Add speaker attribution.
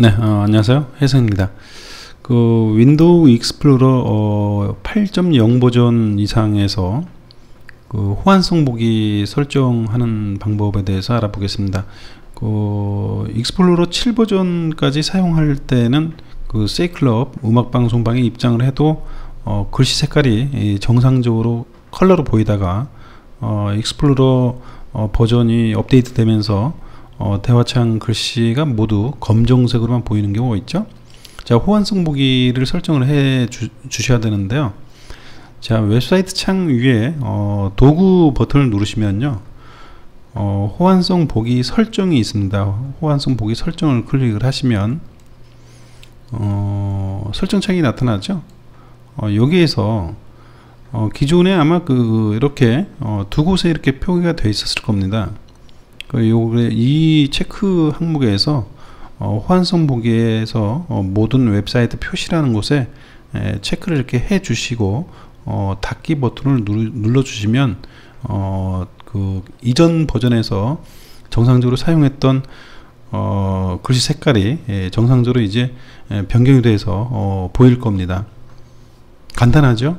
Speaker 1: 네, 어, 안녕하세요. 혜성입니다. 그 윈도우 익스플로러 어, 8.0 버전 이상에서 그 호환성 보기 설정하는 방법에 대해서 알아보겠습니다. 그 익스플로러 7 버전까지 사용할 때는 그 세이클럽 음악 방송방에 입장을 해도 어, 글씨 색깔이 정상적으로 컬러로 보이다가 어, 익스플로러 어, 버전이 업데이트 되면서 어, 대화창 글씨가 모두 검정색으로만 보이는 경우가 있죠. 자 호환성 보기를 설정을 해 주, 셔야 되는데요. 자 웹사이트 창 위에 어, 도구 버튼을 누르시면요. 어, 호환성 보기 설정이 있습니다. 호환성 보기 설정을 클릭을 하시면 어, 설정 창이 나타나죠. 어, 여기에서 어, 기존에 아마 그 이렇게 어, 두 곳에 이렇게 표기가 되어 있었을 겁니다 이 체크 항목에서 어, 호환성 보기에서 어, 모든 웹사이트 표시라는 곳에 에, 체크를 이렇게 해 주시고 어, 닫기 버튼을 눌러 주시면 어, 그 이전 버전에서 정상적으로 사용했던 어, 글씨 색깔이 예, 정상적으로 이제 예, 변경이 돼서 어, 보일 겁니다. 간단하죠